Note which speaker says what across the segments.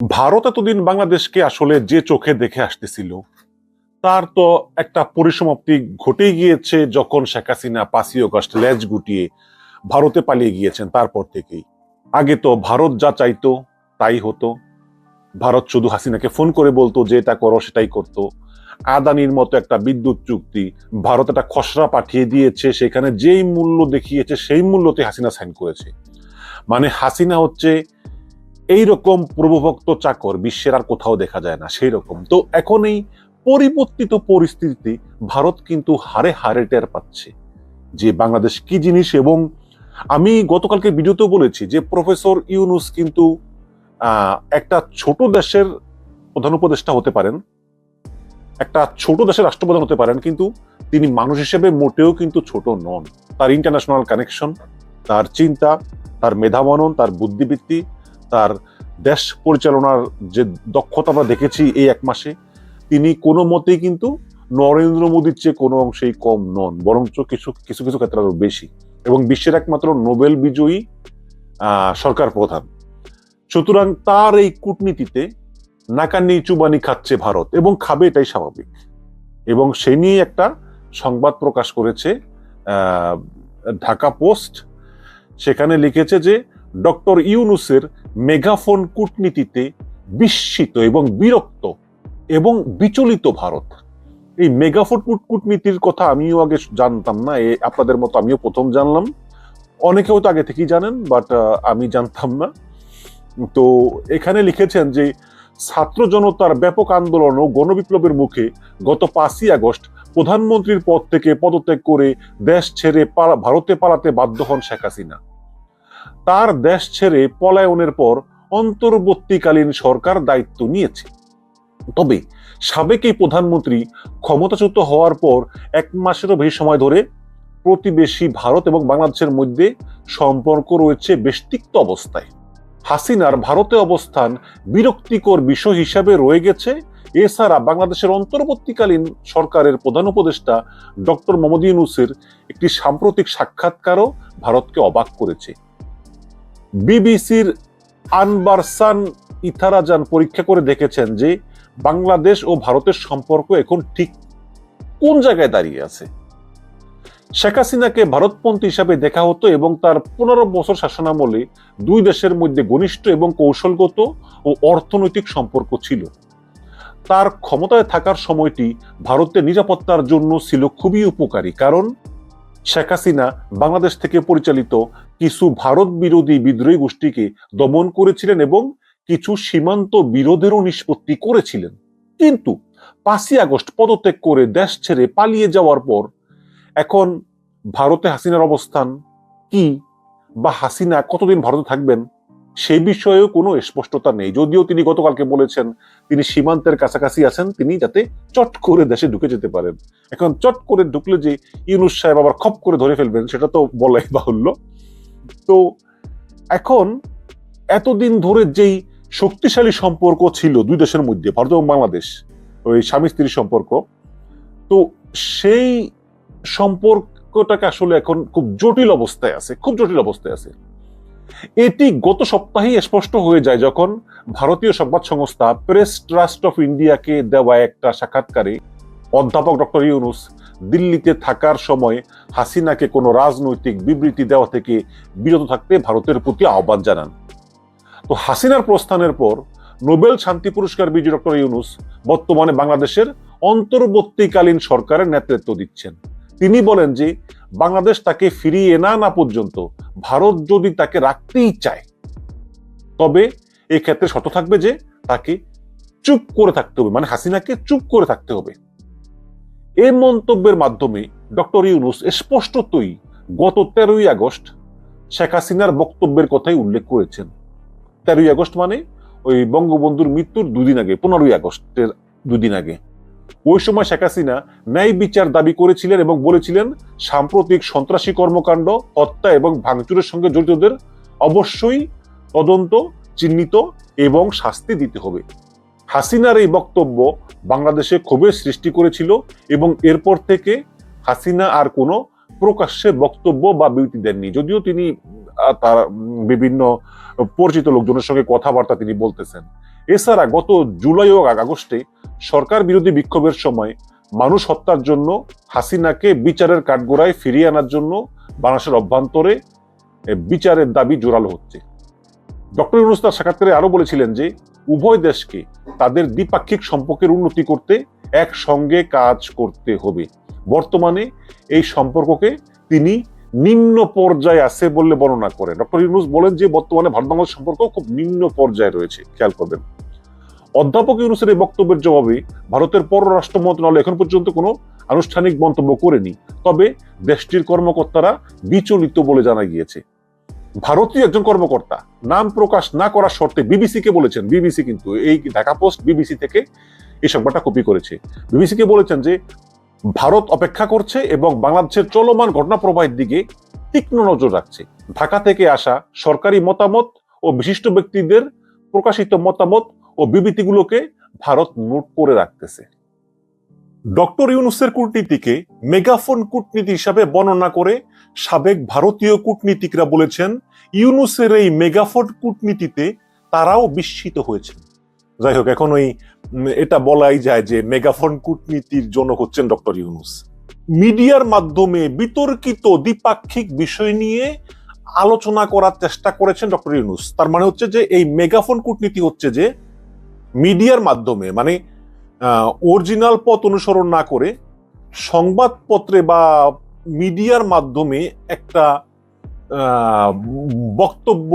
Speaker 1: ভারত এতদিন বাংলাদেশকে আসলে যে চোখে দেখে আসতেছিল, তার তো একটা পরিসমাপ্তি ঘটেই গিয়েছে যখন শেখ হাসিনা পাঁচই অগস্ট লেজ গুটিয়ে ভারতে পালিয়ে গিয়েছেন তারপর থেকেই। আগে তো ভারত যা চাইতো তাই হতো। ভারত শুধু হাসিনাকে ফোন করে বলতো যে এটা করো, সেটাই করতো। আদানির মতো একটা বিদ্যুৎ চুক্তি ভারত একটা খসড়া পাঠিয়ে দিয়েছে, সেখানে যেই মূল্য দেখিয়েছে সেই মূল্যতে হাসিনা সাইন করেছে। মানে হাসিনা হচ্ছে এই রকম প্রভুভক্ত চাকর বিশ্বের আর কোথাও দেখা যায় না সেই রকম তো এখন এই পরিবর্তিত পরিস্থিতিতে ভারত কিন্তু হারে হারে টের পাচ্ছে যে বাংলাদেশ কি জিনিস এবং আমি গতকালকে ভিডিওতেও বলেছি যে প্রফেসর ইউনুস কিন্তু একটা ছোট দেশের প্রধান উপদেষ্টা হতে পারেন, একটা ছোট দেশের রাষ্ট্রপ্রধান হতে পারেন, কিন্তু তিনি মানুষ হিসেবে মোটেও কিন্তু ছোট নন। তার ইন্টারন্যাশনাল কানেকশন তার চিন্তা, তার মেধাবনন তার বুদ্ধিবৃত্তি তার দেশ পরিচালনার যে দক্ষতা আমরা দেখেছি এই এক মাসে, তিনি কোনো মতেই কিন্তু নরেন্দ্র মোদীর চেয়ে কোনো অংশেই কম নন, বরঞ্চ কিছু কিছু কিছু ক্ষেত্রে আরও বেশি। এবং বিশ্বের একমাত্র নোবেল বিজয়ী সরকার প্রধান। সুতরাং তার এই কূটনীতিতে নাকানি চুবানি খাচ্ছে ভারত এবং খাবে এটাই স্বাভাবিক। এবং সে নিয়ে একটা সংবাদ প্রকাশ করেছে ঢাকা পোস্ট, সেখানে লিখেছে যে ডক্টর ইউনুসের মেগাফোন কূটনীতিতে বিস্মিত এবং বিরক্ত এবং বিচলিত ভারত। এই মেগাফোন কূট- কূটনীতির কথা আমিও আগে জানতাম না, এ আপনাদের মতো আমিও প্রথম জানলাম। অনেকে হয়তো আগে থেকেই জানেন, বাট আমি জানতাম না। তো এখানে লিখেছেন যে, ছাত্র জনতার ব্যাপক আন্দোলন ও গণবিপ্লবের মুখে গত পাঁচই আগস্ট প্রধানমন্ত্রীর পদ থেকে পদত্যাগ করে দেশ ছেড়ে ভারতে পালাতে বাধ্য হন শেখ হাসিনা। তার দেশ ছেড়ে পলায়নের পর অন্তর্বর্তীকালীন সরকার দায়িত্ব নিয়েছে। তবে সাবেক এই প্রধানমন্ত্রী ক্ষমতাচ্যুত হওয়ার পর এক মাসেরও বেশি সময় ধরে প্রতিবেশী ভারত এবং বাংলাদেশের মধ্যে সম্পর্ক রয়েছে বেশ তিক্ত অবস্থায়। হাসিনার ভারতে অবস্থান বিরক্তিকর বিষয় হিসাবে রয়ে গেছে। এছাড়া বাংলাদেশের অন্তর্বর্তীকালীন সরকারের প্রধান উপদেষ্টা ডক্টর মোহাম্মদ ইউনুসের একটি সাম্প্রতিক সাক্ষাৎকারও ভারতকে অবাক করেছে। বিবিসির আনবারসান ইথারাজান পরীক্ষা করে দেখেছেন যে বাংলাদেশ ও ভারতের সম্পর্ক এখন ঠিক কোন জায়গায় দাঁড়িয়ে আছে। শেখ হাসিনাকে ভারতপন্থী হিসাবে দেখা হতো এবং তার পনেরো বছর শাসনামলে দুই দেশের মধ্যে ঘনিষ্ঠ এবং কৌশলগত ও অর্থনৈতিক সম্পর্ক ছিল। তার ক্ষমতায় থাকার সময়টি ভারতের নিরাপত্তার জন্য ছিল খুবই উপকারী, কারণ শেখ হাসিনা বাংলাদেশ থেকে পরিচালিত কিছু ভারত বিরোধী বিদ্রোহী গোষ্ঠীকে দমন করেছিলেন এবং কিছু সীমান্ত বিরোধেরও নিষ্পত্তি করেছিলেন। কিন্তু পাঁচই আগস্ট পদত্যাগ করে দেশ ছেড়ে পালিয়ে যাওয়ার পর এখন ভারতে হাসিনার অবস্থান কি বা হাসিনা কতদিন ভারতে থাকবেন সে বিষয়েও কোনো স্পষ্টতা নেই। যদিও তিনি গতকালকে বলেছেন তিনি সীমান্তের কাছাকাছি আছেন, তিনি যাতে চট করে দেশে ঢুকে যেতে পারেন। এখন চট করে ঢুকলে যে ইউনুস সাহেব আবার খপ করে ধরে ফেলবেন, সেটা তো বলাই বাহুল্য। তো এখন এতদিন ধরে যেই শক্তিশালী সম্পর্ক ছিল দুই দেশের মধ্যে, ভারত এবং বাংলাদেশ, ওই স্বামী স্ত্রীর সম্পর্ক, তো সেই সম্পর্কটাকে আসলে এখন খুব জটিল অবস্থায় আছে, খুব জটিল অবস্থায় আছে। এটি গত সপ্তাহেই স্পষ্ট হয়ে যায় যখন ভারতীয় সংবাদ সংস্থা প্রেস ট্রাস্ট অফ ইন্ডিয়াকে দেওয়া একটা সাক্ষাৎকারে অধ্যাপক ডক্টর ইউনুস দিল্লিতে থাকার সময় হাসিনাকে কোনো রাজনৈতিক বিবৃতি দেওয়া থেকে বিরত থাকতে ভারতের প্রতি আহ্বান জানান। তো হাসিনার প্রস্থানের পর নোবেল শান্তি পুরস্কার বিজয়ী ডক্টর ইউনুস বর্তমানে বাংলাদেশের অন্তর্বর্তীকালীন সরকারের নেতৃত্ব দিচ্ছেন। তিনি বলেন যে, বাংলাদেশ তাকে ফিরিয়ে না না পর্যন্ত ভারত যদি তাকে রাখতেই চায়, তবে এক্ষেত্রে ক্ষেত্রে শর্ত থাকবে যে তাকে চুপ করে থাকতে হবে মানে হাসিনাকে চুপ করে থাকতে হবে। এই মন্তব্যের মাধ্যমে ডক্টর ইউনুস স্পষ্টতই গত তেরোই আগস্ট শেখ হাসিনার বক্তব্যের কথাই উল্লেখ করেছেন। তেরোই আগস্ট মানে ওই বঙ্গবন্ধুর মৃত্যুর দুদিন আগে, পনেরোই আগস্টের দুদিন আগে। ওই সময় শেখ হাসিনা ন্যায় বিচার দাবি করেছিলেন এবং বলেছিলেন, সাম্প্রতিক সন্ত্রাসী কর্মকাণ্ড, হত্যা এবং ভাঙচুরের সঙ্গে জড়িতদের অবশ্যই তদন্ত, চিহ্নিত এবং শাস্তি দিতে হবে। হাসিনার এই বক্তব্য বাংলাদেশে ক্ষোভের সৃষ্টি করেছিল এবং এরপর থেকে হাসিনা আর কোনো প্রকাশ্যে বক্তব্য বা বিবৃতি দেননি। যদিও তিনি তার বিভিন্ন পরিচিত লোকজনের সঙ্গে কথাবার্তা তিনি বলতেছেন। এছাড়া গত জুলাই ও আগস্টে সরকার বিরোধী বিক্ষোভের সময় মানুষ হত্যার জন্য হাসিনাকে বিচারের কাঠগোড়ায় ফিরিয়ে আনার জন্য বাংলাদেশের অভ্যন্তরে বিচারের দাবি জোরালো হচ্ছে। ডক্টর ইউনুস সাক্ষাৎকারে আরও বলেছিলেন যে উভয় দেশকে তাদের দ্বিপাক্ষিক সম্পর্কের উন্নতি করতে একসঙ্গে কাজ করতে হবে। বর্তমানে এই সম্পর্ককে তিনি নিম্ন পর্যায়ে আছে বলে বর্ণনা করেন। ডক্টর ইউনুস বলেন যে, বর্তমানে ভারত বাংলাদেশ সম্পর্ক খুব নিম্ন পর্যায়ে রয়েছে। খেয়াল করবেন। অধ্যাপক ইউনুসের এই বক্তব্যের জবাবে ভারতের পররাষ্ট্র মন্ত্রণালয় এখন পর্যন্ত কোনো আনুষ্ঠানিক মন্তব্য করেনি। তবে দেশটির কর্মকর্তারা বিচলিত বলে জানা গিয়েছে। ভারতীয় একজন কর্মকর্তা, নাম প্রকাশ না করার শর্তে বিবিসিকে বলেছেন। বিবিসি কিন্তু এই ঢাকা পোস্ট বিবিসি থেকে এই সংবাদটা কপি করেছে। বিবিসিকে বলেছেন যে, ভারত অপেক্ষা করছে এবং বাংলাদেশের চলমান ঘটনা প্রবাহের দিকে তীক্ষ্ণ নজর রাখছে। ঢাকা থেকে আসা সরকারি মতামত ও বিশিষ্ট ব্যক্তিদের প্রকাশিত মতামত ও বিবৃতিগুলোকে ভারত নোট করে রাখতেছে। ডক্টর ইউনুসের কূটনীতিকে মেগাফোন কূটনীতি হিসাবে বর্ণনা করে সাবেক ভারতীয় কূটনীতিকরা বলেছেন, ইউনুসের এই মেগাফোন কূটনীতিতে তারাও বিস্মিত হয়েছেন। যাই হোক, এখন ওই এটা বলাই যায় যে মেগাফোন কূটনীতির জনক হচ্ছেন ডক্টর ইউনুস। মিডিয়ার মাধ্যমে বিতর্কিত দ্বিপাক্ষিক বিষয় নিয়ে আলোচনা করার চেষ্টা করেছেন ডক্টর ইউনুস। তার মানে হচ্ছে যে এই মেগাফোন কূটনীতি হচ্ছে যে মিডিয়ার মাধ্যমে মানে অরিজিনাল পথ অনুসরণ না করে সংবাদপত্রে বা মিডিয়ার মাধ্যমে একটা বক্তব্য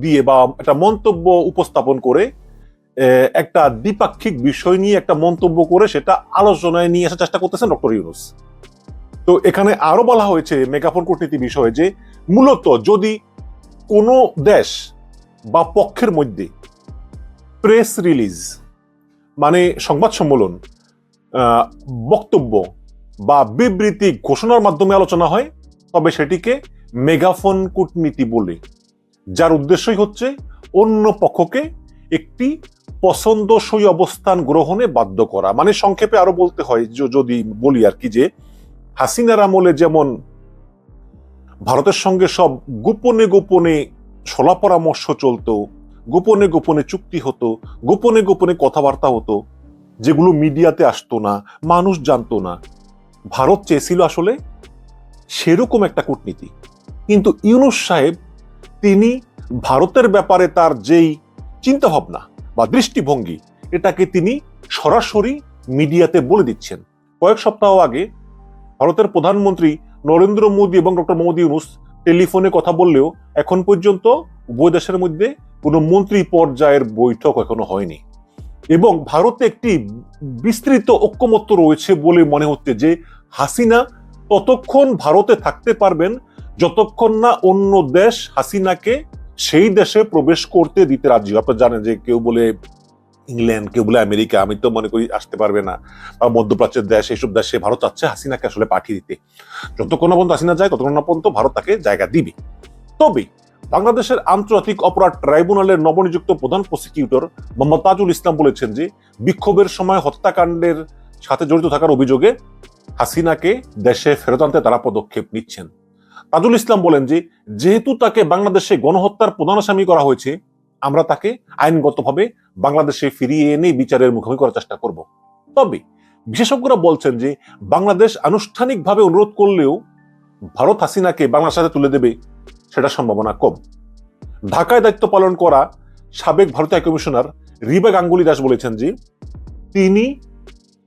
Speaker 1: দিয়ে বা একটা মন্তব্য উপস্থাপন করে একটা দ্বিপাক্ষিক বিষয় নিয়ে একটা মন্তব্য করে সেটা আলোচনায় নিয়ে আসার চেষ্টা করতেছেন ডক্টর ইউনুস। তো এখানে আরও বলা হয়েছে মেগাফোন কূটনীতি বিষয়ে যে মূলত যদি কোনো দেশ বা পক্ষের মধ্যে প্রেস রিলিজ মানে সংবাদ সম্মেলন বক্তব্য বা বিবৃতি ঘোষণার মাধ্যমে আলোচনা হয়, তবে সেটিকে মেগাফোন কূটনীতি বলে। যার উদ্দেশ্যই হচ্ছে অন্য পক্ষকে একটি পছন্দসই অবস্থান গ্রহণে বাধ্য করা। মানে সংক্ষেপে আরও বলতে হয় যদি বলি আর কি যে, হাসিনার আমলে যেমন ভারতের সঙ্গে সব গোপনে গোপনে সলা পরামর্শ চলতো গোপনে গোপনে চুক্তি হতো, গোপনে গোপনে কথাবার্তা হতো, যেগুলো মিডিয়াতে আসতো না, মানুষ জানতো না। ভারত চেয়েছিল আসলে সেরকম একটা কূটনীতি। কিন্তু ইউনুস সাহেব, তিনি ভারতের ব্যাপারে তার যেই চিন্তাভাবনা বা দৃষ্টিভঙ্গি, এটাকে তিনি সরাসরি মিডিয়াতে বলে দিচ্ছেন। কয়েক সপ্তাহ আগে ভারতের প্রধানমন্ত্রী নরেন্দ্র মোদী এবং ডক্টর মোদী ইউনুস টেলিফোনে কথা বললেও এখন পর্যন্ত উভয় দেশের মধ্যে কোনো মন্ত্রী পর্যায়ের বৈঠক এখনও হয়নি। এবং ভারতে একটি বিস্তৃত ঐক্যমত্য রয়েছে বলে মনে হচ্ছে যে হাসিনা ততক্ষণ ভারতে থাকতে পারবেন, যতক্ষণ না অন্য দেশ হাসিনাকে সেই দেশে প্রবেশ করতে দিতে রাজি। আপনারা জানেন যে কেউ বলে ইংল্যান্ড, কেউ বলে আমেরিকা, আমি তো মনে করি আসতে পারবে না। বা মধ্যপ্রাচ্যের দেশ, এইসব দেশে ভারত চাচ্ছে হাসিনাকে আসলে পাঠিয়ে দিতে। যতক্ষণ না পর্যন্ত হাসিনা যায়, ততক্ষণ না পর্যন্ত ভারত তাকে জায়গা দিবে। তবে বাংলাদেশের আন্তর্জাতিক অপরাধ ট্রাইব্যুনালের নবনিযুক্ত প্রধান প্রসিকিউটর মোহাম্মদ তাজুল ইসলাম বলেছেন যে, বিক্ষোভের সময় হত্যাকাণ্ডের সাথে জড়িত থাকার অভিযোগে হাসিনাকে দেশে ফেরত আনতে তারা পদক্ষেপ নিচ্ছেন। তাজুল ইসলাম বলেন যে, যেহেতু তাকে বাংলাদেশে গণহত্যার প্রধান আসামি করা হয়েছে, আমরা তাকে আইনগতভাবে বাংলাদেশে ফিরিয়ে এনে বিচারের মুখোমুখি করার চেষ্টা করব। তবে বিশেষজ্ঞরা বলছেন যে, বাংলাদেশ আনুষ্ঠানিকভাবে অনুরোধ করলেও ভারত হাসিনাকে বাংলার সাথে তুলে দেবে সেটা সম্ভাবনা কম। ঢাকায় দায়িত্ব পালন করা সাবেক ভারতীয় কমিশনার রিবা গাঙ্গুলি দাস বলেছেন যে, তিনি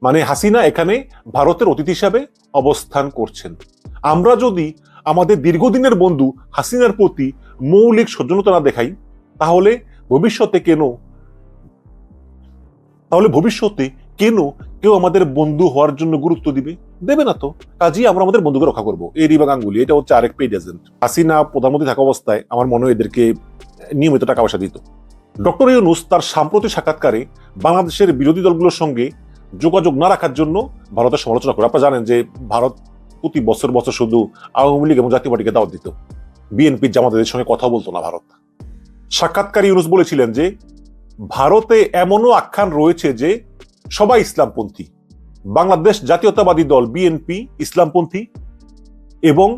Speaker 1: মানে হাসিনা এখানে ভারতের অতিথি হিসাবে অবস্থান করছেন। আমরা যদি আমাদের দীর্ঘদিনের বন্ধু হাসিনার প্রতি মৌলিক সজ্জনতা না দেখাই, তাহলে ভবিষ্যতে কেন, তাহলে ভবিষ্যতে কেন কেউ আমাদের বন্ধু হওয়ার জন্য গুরুত্ব দিবে? দেবে না তো। কাজেই আমরা আমাদের বন্ধুকে রক্ষা করব। এই রিবা গাঙ্গুলি এটা হচ্ছে আরেক পেড এজেন্ট হাসিনা প্রধানমন্ত্রী থাকা অবস্থায় আমার মনে হয় এদেরকে নিয়মিত টাকা পয়সা দিত। ডক্টর ইউনুস তার সাম্প্রতিক সাক্ষাৎকারে বাংলাদেশের বিরোধী দলগুলোর সঙ্গে যোগাযোগ না রাখার জন্য ভারতের সমালোচনা করে। আপনারা জানেন যে ভারত প্রতি বছর বছর শুধু আওয়ামী লীগ এবং জাতীয় পার্টিকে দাওয়াত দিত। বিএনপির জামাতের সঙ্গে কথা বলতো না ভারত। সাক্ষাৎকারী ইউনুস বলেছিলেন যে, ভারতে এমনও আখ্যান রয়েছে যে, সবাই ইসলামপন্থী। বাংলাদেশ জাতীয়তাবাদী দল বিএনপি ইসলামপন্থী এবং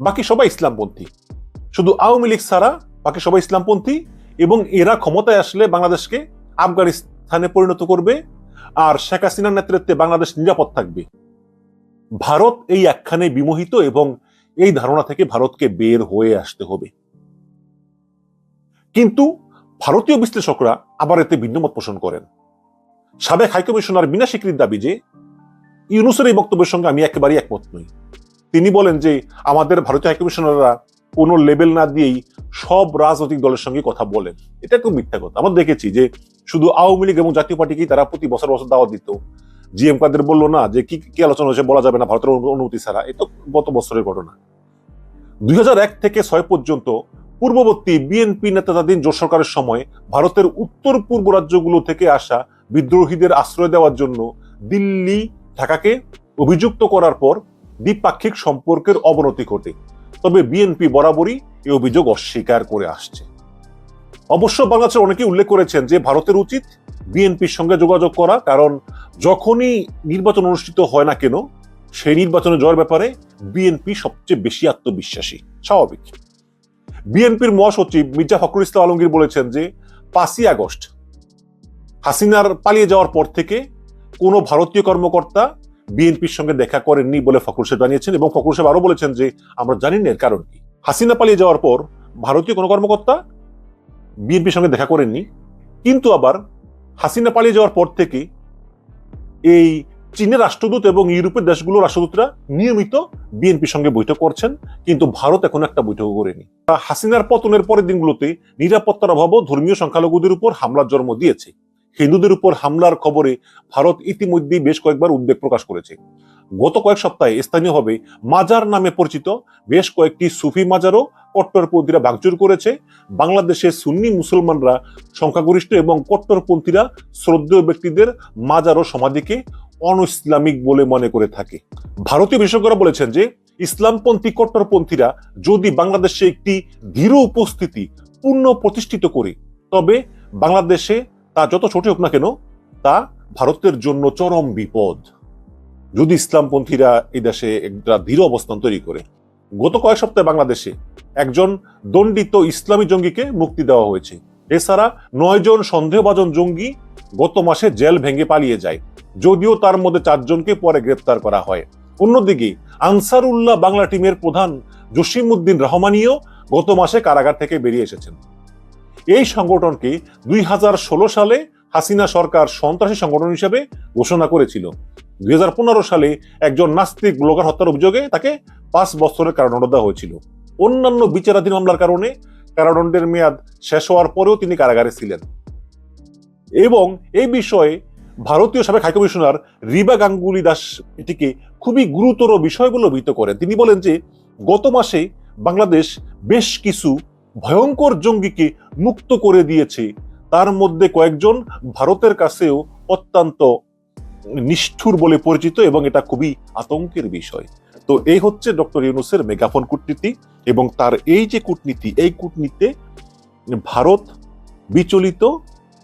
Speaker 1: বাকি সবাই ইসলামপন্থী। শুধু আওয়ামী লীগ ছাড়া বাকি সবাই ইসলামপন্থী এবং এরা ক্ষমতায় আসলে বাংলাদেশকে আফগানিস্তানে পরিণত করবে আর শেখ হাসিনার নেতৃত্বে বাংলাদেশ নিরাপদ থাকবে। ভারত এই একখানে বিমোহিত এবং এই ধারণা থেকে ভারতকে বের হয়ে আসতে হবে। কিন্তু ভারতীয় বিশ্লেষকরা আবার এতে ভিন্নমত পোষণ করেন। সাবেক হাইকমিশনার বিনা স্বীকৃতির দাবি যে ইউনুসের এই বক্তব্যের সঙ্গে আমি একেবারেই একমত নই। তিনি বলেন যে আমাদের ভারতীয় হাইকমিশনাররা কোনো লেভেল না দিয়েই সব রাজনৈতিক দলের সঙ্গে কথা বলেন। এটা একটু মিথ্যা কথা। আমরা দেখেছি যে শুধু আওয়ামী লীগ এবং জাতীয় পার্টিকেই তারা প্রতি বছর বছর দাওয়াত দিত। জিএম কাদের বলল, না, যে কি কি আলোচনা হয়েছে বলা যাবে না, ভারতের অনুমতি ছাড়া। এটা গত বছরের ঘটনা। দুই হাজার এক থেকে ছয় পর্যন্ত পূর্ববর্তী বিএনপি নেতাধীন জোট সরকারের সময় ভারতের উত্তর পূর্ব রাজ্যগুলো থেকে আসা বিদ্রোহীদের আশ্রয় দেওয়ার জন্য দিল্লি ঢাকাকে অভিযুক্ত করার পর দ্বিপাক্ষিক সম্পর্কের অবনতি ঘটে। তবে বিএনপি বরাবরই এই অভিযোগ অস্বীকার করে আসছে। অবশ্য বাংলাদেশের অনেকেই উল্লেখ করেছেন যে ভারতের উচিত বিএনপির সঙ্গে যোগাযোগ করা, কারণ যখনই নির্বাচন অনুষ্ঠিত হয় না কেন, সেই নির্বাচনে জয়ের ব্যাপারে বিএনপি সবচেয়ে বেশি আত্মবিশ্বাসী। স্বাভাবিক। বিএনপির মহাসচিব মির্জা ফখরুল ইসলাম আলমগীর বলেছেন যে পাঁচই আগস্ট হাসিনার পালিয়ে যাওয়ার পর থেকে কোনো ভারতীয় কর্মকর্তা বিএনপির সঙ্গে দেখা করেননি বলে ফখরুল সাহেব জানিয়েছেন এবং ফখরুল সাহেব আরও বলেছেন যে আমরা জানি না এর কারণ কি। হাসিনা পালিয়ে যাওয়ার পর ভারতীয় কোনো কর্মকর্তা বিএনপির সঙ্গে দেখা করেননি, কিন্তু আবার হাসিনা পালিয়ে যাওয়ার পর থেকে এই চীনের রাষ্ট্রদূত এবং ইউরোপের দেশগুলোর রাষ্ট্রদূতরা নিয়মিত বিএনপির সঙ্গে বৈঠক করছেন, কিন্তু ভারত এখন একটা বৈঠক করেনি। হাসিনার পতনের পরের দিনগুলোতে নিরাপত্তার অভাবও ধর্মীয় সংখ্যালঘুদের উপর হামলার জন্ম দিয়েছে। হিন্দুদের উপর হামলার খবরে ভারত ইতিমধ্যেই বেশ কয়েকবার উদ্বেগ প্রকাশ করেছে। গত কয়েক সপ্তাহে স্থানীয়ভাবে মাজার নামে পরিচিত বেশ কয়েকটি সুফি মাজারও কট্টরপন্থীরা ভাঙচুর করেছে। বাংলাদেশের সুন্নি মুসলমানরা সংখ্যাগরিষ্ঠ এবং কট্টরপন্থীরা শ্রদ্ধেয় ব্যক্তিদের মাজার ও সমাধিকে অন ইসলামিক বলে মনে করে থাকে। ভারতীয় বিশেষজ্ঞরা বলেছেন যে, ইসলামপন্থী কট্টরপন্থীরা যদি বাংলাদেশে একটি দৃঢ় উপস্থিতি পূর্ণ প্রতিষ্ঠিত করে, তবে বাংলাদেশে তা যত ছোট হোক না কেন, তা ভারতের জন্য চরম বিপদ। যদি ইসলামপন্থীরা এই দেশে একটা দৃঢ় অবস্থান তৈরি করে, গত কয়েক সপ্তাহে বাংলাদেশে একজন দণ্ডিত ইসলামী জঙ্গিকে মুক্তি দেওয়া হয়েছে। এছাড়া নয়জন সন্দেহভাজন জঙ্গি গত মাসে জেল ভেঙে পালিয়ে যায়, যদিও তার মধ্যে চারজনকে পরে গ্রেপ্তার করা হয়। অন্যদিকে, আনসারুল্লাহ বাংলা টিমের প্রধান জসিমউদ্দিন রহমানিও গত মাসে কারাগার থেকে বেরিয়ে এসেছেন। এই সংগঠনকে দুই হাজার ষোলো সালে হাসিনা সরকার সন্ত্রাসী সংগঠন হিসেবে ঘোষণা করেছিল। দুই হাজার পনেরো সালে একজন নাস্তিক ব্লগার হত্যার অভিযোগে তাকে পাঁচ বছরের কারাদণ্ড দেওয়া হয়েছিল। অন্যান্য বিচারাধীন মামলার কারণে কারাদণ্ডের মেয়াদ শেষ হওয়ার পরেও তিনি কারাগারে ছিলেন। এবং এই বিষয়ে ভারতীয় সাবেক হাইকমিশনার রিবা গাঙ্গুলি দাস এটিকে খুবই গুরুতর বিষয়গুলো অভিহিত করেন। তিনি বলেন যে, গত মাসে বাংলাদেশ বেশ কিছু ভয়ঙ্কর জঙ্গিকে মুক্ত করে দিয়েছে। তার মধ্যে কয়েকজন ভারতের কাছেও অত্যন্ত নিষ্ঠুর বলে পরিচিত এবং এটা খুবই আতঙ্কের বিষয়। তো এই হচ্ছে ডক্টর ইউনুসের মেগাফোন কূটনীতি এবং তার এই যে কূটনীতি, এই কূটনীতিতে ভারত বিচলিত,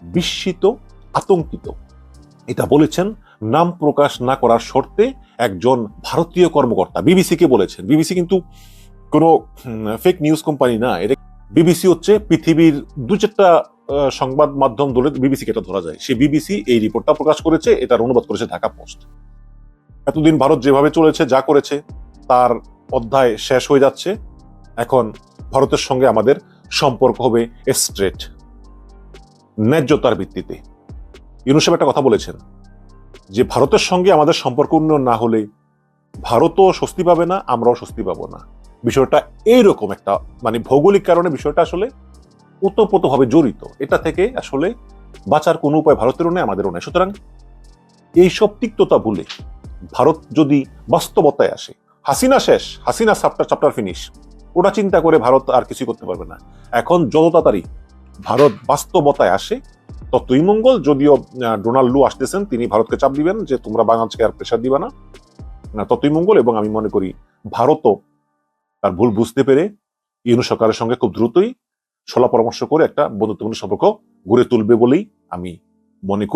Speaker 1: বিস্মিত, আতঙ্কিত। এটা বলেছেন, নাম প্রকাশ না করার শর্তে একজন ভারতীয় কর্মকর্তা। বিবিসিকে বলেছেন। বিবিসি কিন্তু কোনো ফেক নিউজ কোম্পানি না। এটা বিবিসি হচ্ছে পৃথিবীর দু চারটা সংবাদ মাধ্যম ধরে বিবিসিকে এটা ধরা যায়। সে বিবিসি এই রিপোর্টটা প্রকাশ করেছে, এটার অনুবাদ করেছে ঢাকা পোস্ট। এতদিন ভারত যেভাবে চলেছে, যা করেছে, তার অধ্যায় শেষ হয়ে যাচ্ছে। এখন ভারতের সঙ্গে আমাদের সম্পর্ক হবে স্ট্রেট ন্যায্যতার ভিত্তিতে। ইউনুস সাহেব একটা কথা বলেছেন, যে ভারতের সঙ্গে আমাদের সম্পর্ক উন্নয়ন না হলে ভারতও স্বস্তি পাবে না, আমরাও স্বস্তি পাবো না। বিষয়টা এইরকম একটা মানে ভৌগোলিক কারণে বিষয়টা আসলে ওতপ্রোতভাবে জড়িত। এটা থেকে আসলে বাঁচার কোনো উপায় ভারতেরও নেই আমাদেরও নেই। সুতরাং এইসব তিক্ততা ভুলে ভারত যদি বাস্তবতায় আসে হাসিনা শেষ হাসিনা চাপ্টার চাপ্টার ফিনিশ ওটা চিন্তা করে ভারত আর কিছু করতে পারবে না। এখন যত তাড়াতাড়ি ভারত বাস্তবতায় আসে ততই মঙ্গল। যদিও ডোনাল্ড লু আসতেছেন তিনি ভারতকে চাপ দিবেন যে তোমরা বাংলাদেশকে আর প্রেশার দিবে না, ততই মঙ্গল এবং আমি মনে করি ভারতও তার ভুল বুঝতে পেরে ইউনু সরকারের সঙ্গে খুব দ্রুতই সলা পরামর্শ করে একটা বন্ধুত্বপূর্ণ সম্পর্ক গড়ে তুলবে বলেই আমি মনে করি।